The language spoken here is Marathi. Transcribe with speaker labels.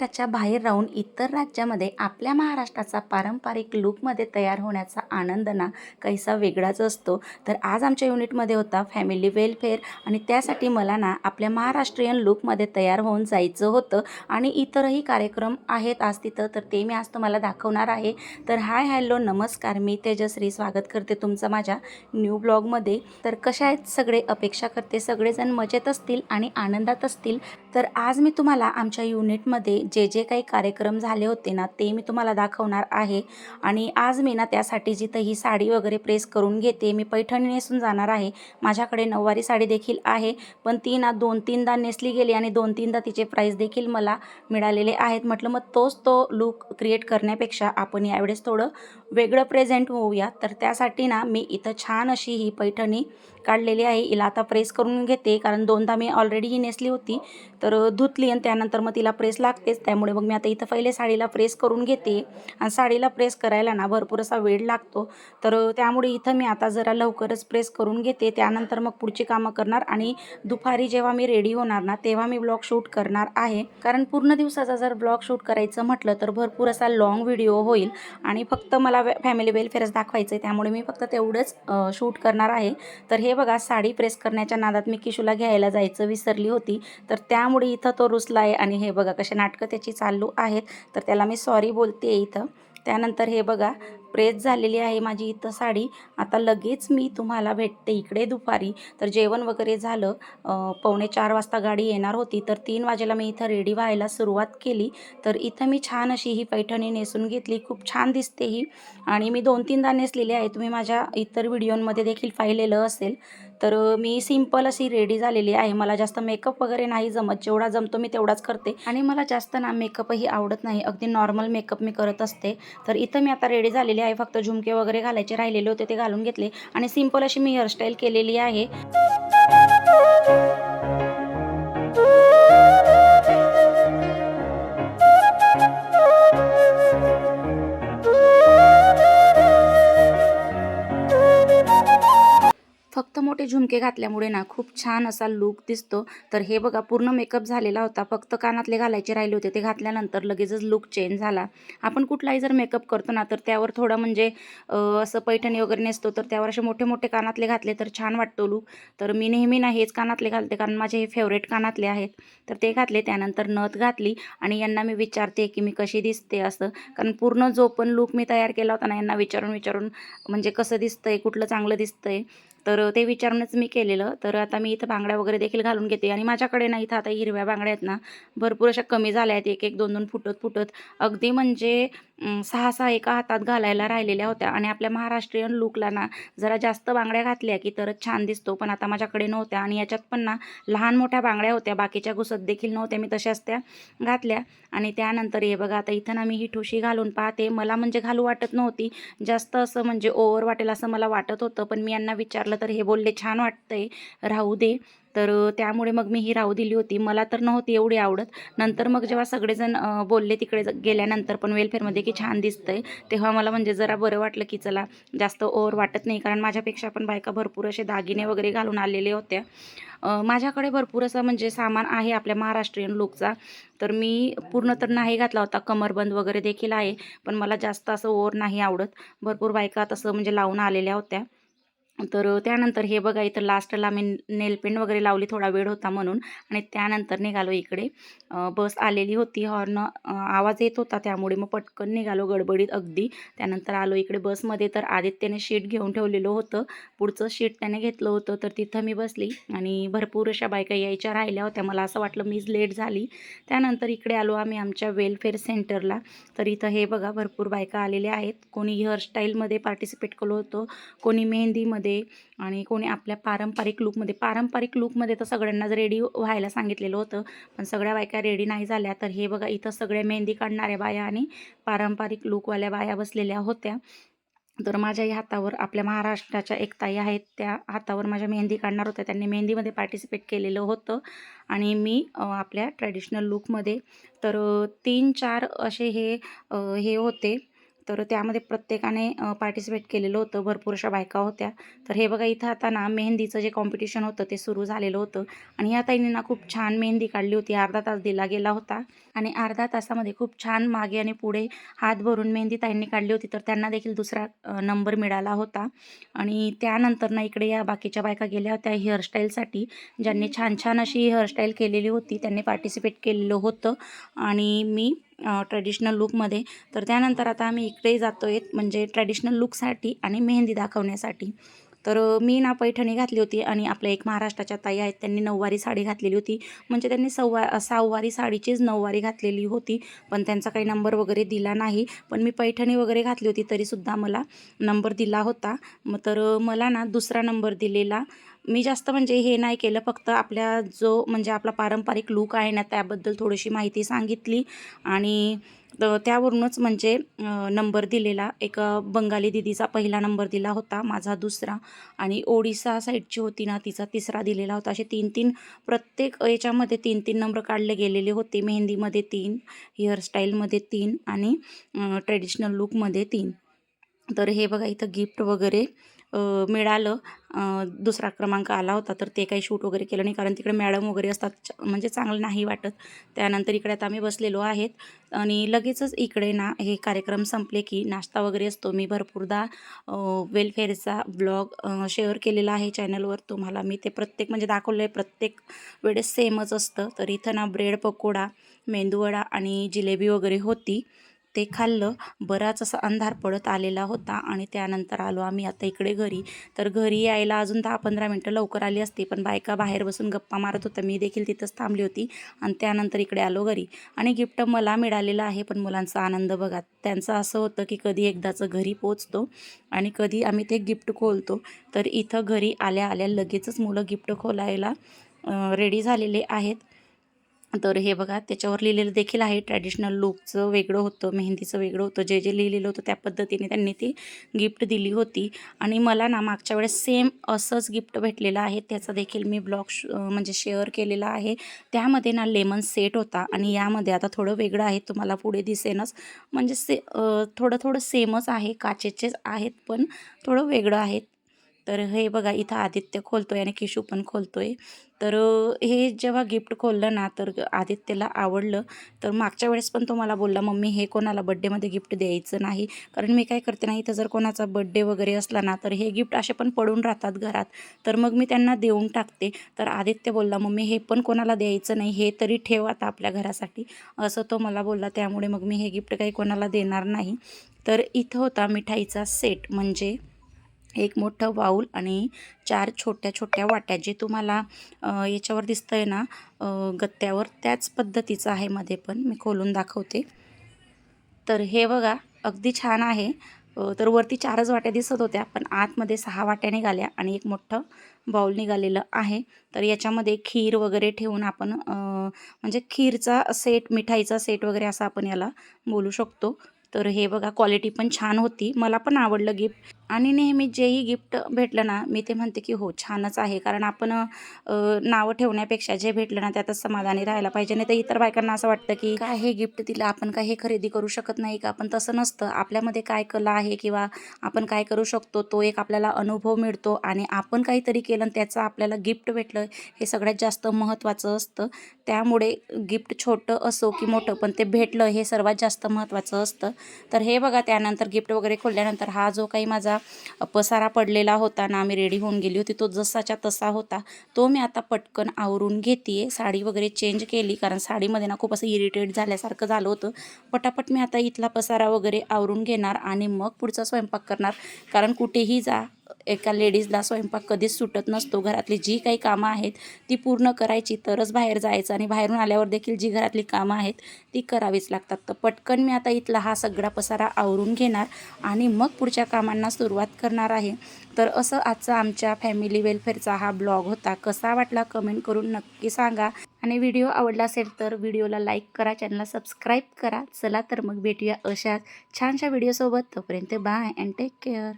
Speaker 1: महाराष्ट्राच्या बाहेर राहून इतर राज्यामध्ये आपल्या महाराष्ट्राचा पारंपरिक लूकमध्ये तयार होण्याचा आनंद ना काहीसा वेगळाच असतो. तर आज आमच्या युनिटमध्ये होता फॅमिली वेलफेअर आणि त्यासाठी मला ना आपल्या महाराष्ट्रीयन लूकमध्ये तयार होऊन जायचं होतं आणि इतरही कार्यक्रम आहेत आज तिथं तर ते मी आज तुम्हाला दाखवणार आहे. तर हाय हॅलो नमस्कार मी तेजश्री. स्वागत करते तुमचं माझ्या न्यू ब्लॉगमध्ये तर कशा आहेत सगळे? अपेक्षा करते सगळेजण मजेत असतील आणि आनंदात असतील. तर आज मी तुम्हाला आमच्या युनिटमध्ये जे जे काही कार्यक्रम झाले होते ना ते मी तुम्हाला दाखवणार आहे. आणि आज मी ना त्यासाठी जिथं ही साडी वगैरे प्रेस करून घेते मी पैठणी नेसून जाणार आहे. माझ्याकडे नऊवारी साडी देखील आहे पण ती ना दोन तीनदा नेसली गेली आणि दोन तीनदा तिचे प्राईस देखील मला मिळालेले आहेत. म्हटलं मग तोच तो लूक क्रिएट करण्यापेक्षा आपण यावेळेस थोडं वेगळं प्रेझेंट होऊया. तर त्यासाठी ना मी इथं छान अशी ही पैठणी काढलेली आहे. हिला आता प्रेस करून घेते. कारण दोनदा मी ऑलरेडी ही नेसली होती. तर धुतली आणि त्यानंतर मग तिला प्रेस लागतेच. त्यामुळे मग मी आता इथं पहिले साडीला प्रेस करून घेते. आणि साडीला प्रेस करायला ना भरपूर असा वेळ लागतो. तर त्यामुळे इथं मी आता जरा लवकरच प्रेस करून घेते. त्यानंतर मग पुढची कामं करणार आणि दुपारी जेव्हा मी रेडी होणार ना तेव्हा मी ब्लॉग शूट करणार आहे. कारण पूर्ण दिवसाचा जर ब्लॉग शूट करायचं म्हटलं तर भरपूर असा लॉंग व्हिडिओ होईल. आणि फक्त मला फॅमिली वेलफेअरच दाखवायचं आहे त्यामुळे मी फक्त तेवढंच शूट करणार आहे. तर हे बघा साडी प्रेस करण्याच्या नादात मी किशूला घ्यायला जायचं विसरली होती. तर त्यामुळे इथं तो रुसला आहे आणि हे बघा कसे नाटकं त्याची चालू आहेत. तर त्याला मी सॉरी बोलते इथं. त्यानंतर हे बघा प्रेस झालेली आहे माझी इथं साडी. आता लगेच मी तुम्हाला भेटते इकडे दुपारी. तर जेवण वगैरे झालं. पावणे चार वाजता गाडी येणार होती. तर तीन वाजेला मी इथं रेडी व्हायला सुरुवात केली. तर इथं मी छान अशी ही पैठणी नेसून घेतली. खूप छान दिसते ही. आणि मी दोन तीनदा नेसलेली आहे. तुम्ही माझ्या इतर व्हिडिओमध्ये देखील पाहिलेलं असेल. तर मी सिंपल अशी रेडी झालेली आहे. मला जास्त मेकअप वगैरे नाही जमत. जेवढा जमतो मी तेवढाच करते. आणि मला जास्त ना मेकअपही आवडत नाही. अगदी नॉर्मल मेकअप मी करत असते. तर इथं मी आता रेडी झालेली आहे. फक्त झुमके वगैरे घालायचे राहिलेले होते ते घालून घेतले. आणि सिंपल अशी मी हेअरस्टाईल केलेली आहे. फक्त मोठे झुमके घातल्यामुळे ना खूप छान असा लूक दिसतो. तर हे बघा पूर्ण मेकअप झालेला होता. फक्त कानातले घालायचे राहिले होते. ते घातल्यानंतर लगेचच लूक चेंज झाला. आपण कुठलाही जर मेकअप करतो ना तर त्यावर थोडं म्हणजे असं पैठणी वगैरे नेसतो तर त्यावर असे मोठे मोठे कानातले घातले तर छान वाटतो लूक तर मी नेहमी ना हेच कानातले घालते कारण माझे हे फेवरेट कानातले आहेत. तर ते घातले त्यानंतर नथ घातली आणि यांना मी विचारते की मी कशी दिसते असं. कारण पूर्ण जो पण लूक मी तयार केला होता ना यांना विचारून विचारून म्हणजे कसं दिसतंय कुठलं चांगलं दिसतंय. तर ते विचारूनच मी केलेलं. तर आता मी इथं बांगड्या वगैरे देखील घालून घेते आणि माझ्याकडे ना इथं आता हिरव्या बांगड्या आहेत ना भरपूर अशा कमी झाल्या आहेत. एक एक दोन दोन फुटत फुटत. अगदी म्हणजे सहा सहा एका हातात घालायला राहिलेल्या होत्या. आणि आपल्या महाराष्ट्रीयन लुकला ना जरा जास्त बांगड्या घातल्या की तरच छान दिसतो. पण आता माझ्याकडे नव्हत्या आणि याच्यात पण ना लहान मोठ्या बांगड्या होत्या. बाकीच्या घुसत देखील नव्हत्या. मी तशाच त्या घातल्या. आणि त्यानंतर हे बघा आता इथं ना मी ही ठुशी घालून पाहते. मला म्हणजे घालू वाटत नव्हती. जास्त असं म्हणजे ओव्हर वाटेल असं मला वाटत होतं. पण मी यांना विचारलं तर हे बोलले छान वाटतंय राहू दे. तर त्यामुळे मग मी ही राहू दिली होती. मला तर नव्हती एवढी आवडत. नंतर मग जेव्हा सगळेजण बोलले तिकडे गेल्यानंतर पण वेलफेअरमध्ये की छान दिसतंय तेव्हा मला म्हणजे जरा बरं वाटलं की चला जास्त ओव्हर वाटत नाही. कारण माझ्यापेक्षा पण बायका भरपूर असे दागिने वगैरे घालून आलेले होत्या. माझ्याकडे भरपूर असं म्हणजे सामान आहे आपल्या महाराष्ट्रीयन लुकचा तर मी पूर्ण तर नाही घातला होता. कमरबंद वगैरे देखील आहे. पण मला जास्त असं ओव्हर नाही आवडत. भरपूर बायका तसं म्हणजे लावून आलेल्या होत्या. तर त्यानंतर हे बघा इथं लास्टला मी नेलपेंट वगैरे लावली थोडा वेळ होता म्हणून. आणि त्यानंतर निघालो इकडे. बस आलेली होती हॉर्न आवाज येत होता त्यामुळे मग पटकन निघालो गडबडीत अगदी. त्यानंतर आलो इकडे बसमध्ये तर आदित्यने शीट घेऊन ठेवलेलं होतं. पुढचं शीट त्याने घेतलं होतं तर तिथं मी बसली. आणि भरपूर अशा बायका यायच्या राहिल्या होत्या. मला असं वाटलं मीच लेट झाली. त्यानंतर इकडे आलो आम्ही आमच्या वेलफेअर सेंटरला तर इथं हे बघा भरपूर बायका आलेल्या आहेत. कोणी हेअरस्टाईलमध्ये पार्टिसिपेट केलं होतं कोणी मेहंदीमध्ये आणि कोणी आपल्या पारंपरिक लूकमध्ये पारंपरिक लूकमध्ये तर सगळ्यांनाच रेडी व्हायला सांगितलेलं होतं पण सगळ्या बायका रेडी नाही झाल्या तर हे बघा इथं सगळ्या मेहंदी काढणाऱ्या बाया आणि पारंपरिक लूकवाल्या बाया बसलेल्या होत्या. तर माझ्याही हातावर आपल्या महाराष्ट्राच्या एक ताई आहेत त्या हातावर माझ्या मेहंदी काढणार होत्या. त्यांनी मेहंदीमध्ये पार्टिसिपेट केलेलं होतं आणि मी आपल्या ट्रॅडिशनल लूकमध्ये तर तीन चार असे हे हे होते. तर त्यामध्ये प्रत्येकाने पार्टिसिपेट केलेलं होतं. भरपूर अशा बायका होत्या. तर हे बघा इथं आता ना मेहंदीचं जे कॉम्पिटिशन होतं ते सुरू झालेलं होतं. आणि या ताईंनी ना खूप छान मेहंदी काढली होती. अर्धा तास दिला गेला होता. आणि अर्धा तासामध्ये खूप छान मागे आणि पुढे हात भरून मेहंदी ताईंनी काढली होती. तर त्यांना देखील दुसरा नंबर मिळाला होता. आणि त्यानंतर ना इकडे या बाकीच्या बायका गेल्या होत्या हेअरस्टाईलसाठी ज्यांनी छान छान अशी हेअरस्टाईल केलेली होती त्यांनी पार्टिसिपेट केलेलं होतं. आणि मी ट्रेडिशनल लुकमध्ये तर त्यानंतर आता आम्ही इकडे जातो आहे म्हणजे ट्रॅडिशनल लुकसाठी आणि मेहंदी दाखवण्यासाठी. तर मी ना पैठणी घातली होती आणि आपल्या एक महाराष्ट्राच्या ताई आहेत त्यांनी नऊवारी साडी घातलेली होती. म्हणजे त्यांनी सव्वा सहावारी साडीचीच नऊवारी घातलेली होती पण त्यांचा काही नंबर वगैरे दिला नाही. पण मी पैठणी वगैरे घातली होती तरीसुद्धा मला नंबर दिला होता. मग तर मला ना दुसरा नंबर दिलेला. मी जास्त म्हणजे हे नाही केलं फक्त आपल्या जो म्हणजे आपला पारंपरिक लूक आहे ना त्याबद्दल थोडीशी माहिती सांगितली. आणि तर त्यावरूनच म्हणजे नंबर दिलेला. एक बंगाली दिदीचा पहिला नंबर दिला होता माझा दुसरा. आणि ओडिसा साईडची होती ना तिचा तिसरा दिलेला होता. असे तीन तीन प्रत्येक याच्यामध्ये तीन तीन नंबर काढले गेलेले होते. मेहंदीमध्ये तीन हेअरस्टाईलमध्ये तीन आणि ट्रेडिशनल लुकमध्ये तीन. तर हे बघा इथं गिफ्ट वगैरे मिळालं. दुसरा क्रमांक आला होता तर ते काही शूट वगैरे केलं नाही कारण तिकडे मॅडम वगैरे असतात म्हणजे चांगलं नाही वाटत. त्यानंतर इकडे आता आम्ही बसलेलो आहेत आणि लगेचच इकडे ना हे कार्यक्रम संपले की नाश्ता वगैरे असतो. मी भरपूरदा वेलफेअरचा ब्लॉग शेअर केलेला आहे चॅनलवर. तुम्हाला मी ते प्रत्येक म्हणजे दाखवलं आहे प्रत्येक वेळेस सेमच असतं. तर इथं ना ब्रेड पकोडा मेंदूवडा आणि जिलेबी वगैरे होती. ते खाल्लं बराच असा अंधार पडत आलेला होता आणि त्यानंतर आलो आम्ही आता इकडे घरी. तर घरी यायला अजून दहा पंधरा मिनटं लवकर आली असती पण बायका बाहेर बसून गप्पा मारत होतं मी देखील तिथंच थांबली होती आणि त्यानंतर इकडे आलो घरी. आणि गिफ्ट मला मिळालेलं आहे पण मुलांचा आनंद बघा. त्यांचं असं होतं की कधी एकदाचं घरी पोचतो आणि कधी आम्ही ते गिफ्ट खोलतो. तर इथं घरी आल्या आल्या लगेचच मुलं गिफ्ट खोलायला रेडी झालेले आहेत. तर हे बघा त्याच्यावर लिहिलेलं देखील आहे. ट्रॅडिशनल लुकचं वेगळं होतं मेहंदीचं वेगळं होतं. जे जे लिहिलेलं होतं त्या पद्धतीने त्यांनी ती गिफ्ट दिली होती. आणि मला ना मागच्या वेळेस सेम असंच गिफ्ट भेटलेलं आहे. त्याचा देखील मी ब्लॉग म्हणजे शेअर केलेला आहे. त्यामध्ये ना लेमन सेट होता आणि यामध्ये आता थोडं वेगळं आहे. तुम्हाला पुढे दिसेनच. म्हणजे से थोडं थोडं सेमच आहे. काचेचेच आहेत पण थोडं वेगळं आहे. तर हे बघा इथं आदित्य खोलतो आहे आणि किशू पण खोलतो आहे तर हे जेव्हा गिफ्ट खोललं ना तर आदित्यला आवडलं. तर मागच्या वेळेस पण तो मला बोलला मम्मी हे कोणाला बड्डेमध्ये गिफ्ट द्यायचं नाही. कारण मी काय करते ना इथं जर कोणाचा बड्डे वगैरे असला ना तर हे गिफ्ट असे पण पडून राहतात घरात. तर मग मी त्यांना देऊन टाकते. तर आदित्य बोलला मम्मी हे पण कोणाला द्यायचं नाही. हे तरी ठेव आता आपल्या घरासाठी. असं तो मला बोलला. त्यामुळे मग मी हे गिफ्ट काही कोणाला देणार नाही. तर इथं होता मिठाईचा सेट म्हणजे एक मोठं बाऊल आणि चार छोट्या छोट्या वाट्या जे तुम्हाला याच्यावर दिसतं आहे ना गत्त्यावर त्याच पद्धतीचं आहे मध्ये पण. मी खोलून दाखवते. तर हे बघा अगदी छान आहे. तर वरती चारच वाट्या दिसत होत्या पण आतमध्ये सहा वाट्या निघाल्या आणि एक मोठं बाऊल निघालेलं आहे. तर याच्यामध्ये खीर वगैरे ठेवून आपण म्हणजे खीरचा सेट मिठाईचा सेट वगैरे असं आपण याला बोलू शकतो. तर हे बघा क्वालिटी पण छान होती. मला पण आवडलं गिफ्ट. आणि नेहमी जेही गिफ्ट भेटलं ना मी ते म्हणते की हो छानच आहे. कारण आपण नावं ठेवण्यापेक्षा जे भेटलं ना त्यातच समाधानी राहायला पाहिजे. नाही तर इतर बायकांना असं वाटतं की काय हे गिफ्ट दिलं आपण काय हे खरेदी करू शकत नाही का? आपण तसं नसतं. आपल्यामध्ये काय कला आहे किंवा आपण काय करू शकतो तो एक आपल्याला अनुभव मिळतो आणि आपण काहीतरी केलं त्याचं आपल्याला गिफ्ट भेटलं हे सगळ्यात जास्त महत्त्वाचं असतं. त्यामुळे गिफ्ट छोटं असो की मोठं पण ते भेटलं हे सर्वात जास्त महत्त्वाचं असतं. तर हे बघा त्यानंतर गिफ्ट वगैरे खोलल्यानंतर हा जो काही माझा पसारा पडलेला होता ना आम्ही रेडी होऊन गेली होती. तो जसाच्या तसा होता. तो मी आता पटकन आवरून घेते साडी वगैरे चेंज केली कारण साडीमध्ये ना खूप असं इरिटेट झाल्यासारखं झालं होतं. पटापट मी आता इथला पसारा वगैरे आवरून घेणार आणि मग पुढचा स्वयंपाक करणार. कारण कुठेही जा एका लेडीजला स्वयंपाक कधीच सुटत नसतो. घरातली जी काही कामं आहेत ती पूर्ण करायची. तरच बाहेर जायचं आणि बाहेरून आल्यावर देखील जी घरातली कामं आहेत ती करावीच लागतात. तर पटकन मी आता इथला हा सगळा पसारा आवरून घेणार आणि मग पुढच्या कामांना सुरुवात करणार आहे. तर असं आजचा आमच्या फॅमिली वेलफेअरचा हा ब्लॉग होता. कसा वाटला कमेंट करून नक्की सांगा. आणि व्हिडिओ आवडला असेल तर व्हिडिओला लाईक करा चॅनलला सबस्क्राईब करा. चला तर मग भेटूया अशा छानशा व्हिडिओसोबत तोपर्यंत बाय अँड टेक केअर